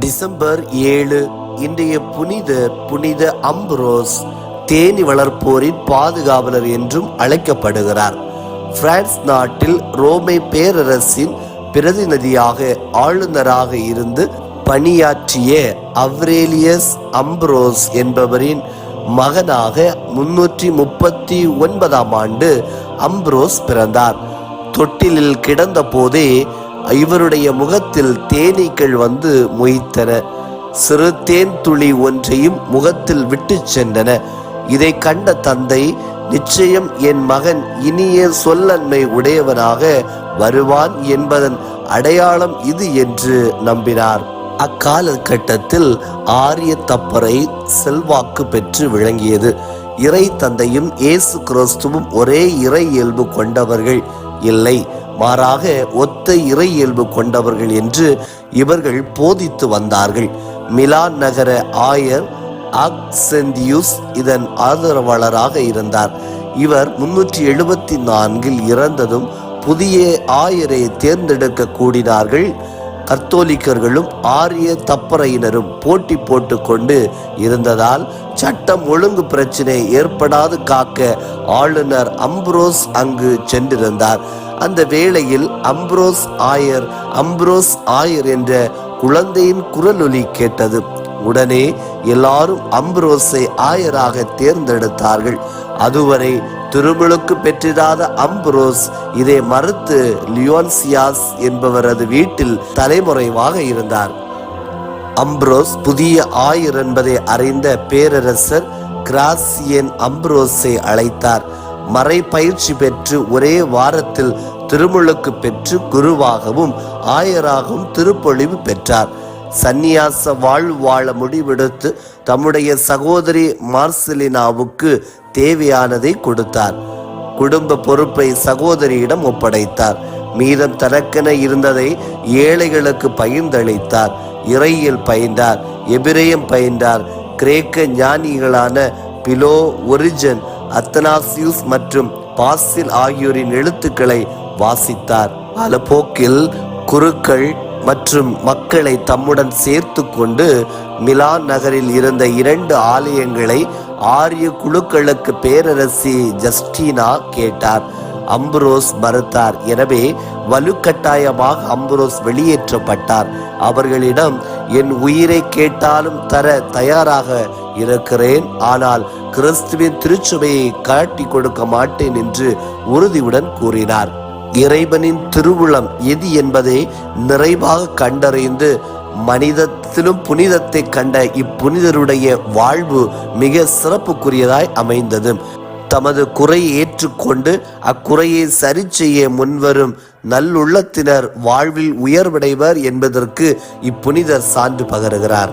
December ஏழு இன்றைய புனித புனித அம்புரோஸ் தேனி வளர்ப்போரின் பாதுகாவலர் என்றும் அழைக்கப்படுகிறார். பிரான்ஸ் நாட்டில் ரோமை பேரரசின் பிரதிநிதியாக ஆளுநராக இருந்து பணியாற்றிய அவ்ரேலியஸ் அம்ப்ரோஸ் என்பவரின் மகனாக முன்னூற்றி முப்பத்தி ஒன்பதாம் ஆண்டு அம்ப்ரோஸ் பிறந்தார். தொட்டிலில் கிடந்த போதே இவருடைய முகத்தில் தேனீக்கள் வந்து மொய்த்தன. சிறு தேன் துளி ஒன்றையும் முகத்தில் விட்டு சென்றன. இதை கண்ட தந்தை நிச்சயம் என் மகன் இனிய சொல்லன்மை உடையவனாக வருவான் என்பதன் அடையாளம் இது என்று நம்பினார். அக்காலகட்டத்தில் ஆரிய தப்பரை செல்வாக்கு பெற்று விளங்கியது. இறை தந்தையும் இயேசு கிறிஸ்துவும் ஒரே இறை இயல்பு கொண்டவர்கள் இல்லை. மாறாக ஒத்த இறை இயல்பு கொண்டவர்கள் என்று இவர்கள் போதித்து வந்தார்கள். மிலான் நகர ஆயர் ஆக்செந்தியூஸ் இதன் ஆதரவாளராக இருந்தார். இவர் முன்னூற்றி எழுபத்தி நான்கில் இறந்ததும் புதிய ஆயரை தேர்ந்தெடுக்க கூடினார்கள். கத்தோலிக்கர்களும் ஆரிய தப்பறையினரும் போட்டி போட்டுக்கொண்டு இருந்ததால் சட்டம் ஒழுங்கு பிரச்சினை ஏற்படாது காக்க ஆளுநர் அம்ப்ரோஸ் அங்கு சென்றிருந்தார். அந்த வேளையில் அம்ப்ரோஸ் ஆயர் அம்ப்ரோஸ் ஆயர் என்ற குழந்தையின் குரலொலி கேட்டது. உடனே எல்லாரும் அம்ப்ரோஸை ஆயராக தேர்ந்தெடுத்தார்கள். அதுவரை திருமுழுக்கு பெற்றிடாத அம்ப்ரோஸ் இதை மறுத்து லியோன்சியாஸ் என்பவரது வீட்டில் தலைமுறைவாக இருந்தார். அம்ப்ரோஸ் புதிய ஆயர் என்பதை அறிந்த பேரரசர் கிராசியன் அம்ப்ரோஸை அழைத்தார். மறை பயிற்சி பெற்று ஒரே வாரத்தில் திருமுழுக்கு பெற்று குருவாகவும் ஆயராகவும் திருப்பொழிவு பெற்றார். சந்நியாச வாழ்வு வாழ முடிவெடுத்து தம்முடைய சகோதரி மார்சலினாவுக்கு தேவையானதை கொடுத்தார். குடும்ப பொறுப்பை சகோதரியிடம் ஒப்படைத்தார். மீதம் தனக்கென இருந்ததை ஏழைகளுக்கு பகிர்ந்தளித்தார். இறையில் பயின்றார் எபிரேயம் பயின்றார் கிரேக்க ஞானிகளான பிலோ ஒரிஜன் அத்தனாசியூஸ் மற்றும் பாசில் ஆகியோரின் எழுத்துக்களை வாசித்தார். அலப்போக்கில் குருக்கள் மற்றும் மக்களை தம்முடன் சேர்த்து கொண்டு மிலான் நகரில் இருந்த இரண்டு ஆலயங்களை ஆரிய குழுக்களுக்கு பேரரசி ஜஸ்டினா கேட்டார். அம்புரோஸ் மறுத்தார். எனவே வலுக்கட்டாயமாக அம்புரோஸ் வெளியேற்றப்பட்டார். அவர்களிடம் என் உயிரை கேட்டாலும் தர தயாராக இருக்கிறேன் ஆனால் கிறிஸ்துவின் திருச்சுவையை காட்டி கொடுக்க மாட்டேன் என்று உறுதியுடன் கூறினார். இறைவனின் திருவுளம் எது என்பதை நிறைவாக கண்டறிந்து மனிதத்திலும் புனிதத்தை கண்ட இப்புனிதருடைய வாழ்வு மிக சிறப்புக்குரியதாய் அமைந்தது. தமது குறையை ஏற்றுக்கொண்டு அக்குறையை சரி செய்ய முன்வரும் நல்லுள்ளத்தினர் வாழ்வில் உயர்வடைவர் என்பதற்கு இப்புனிதர் சான்று பகருகிறார்.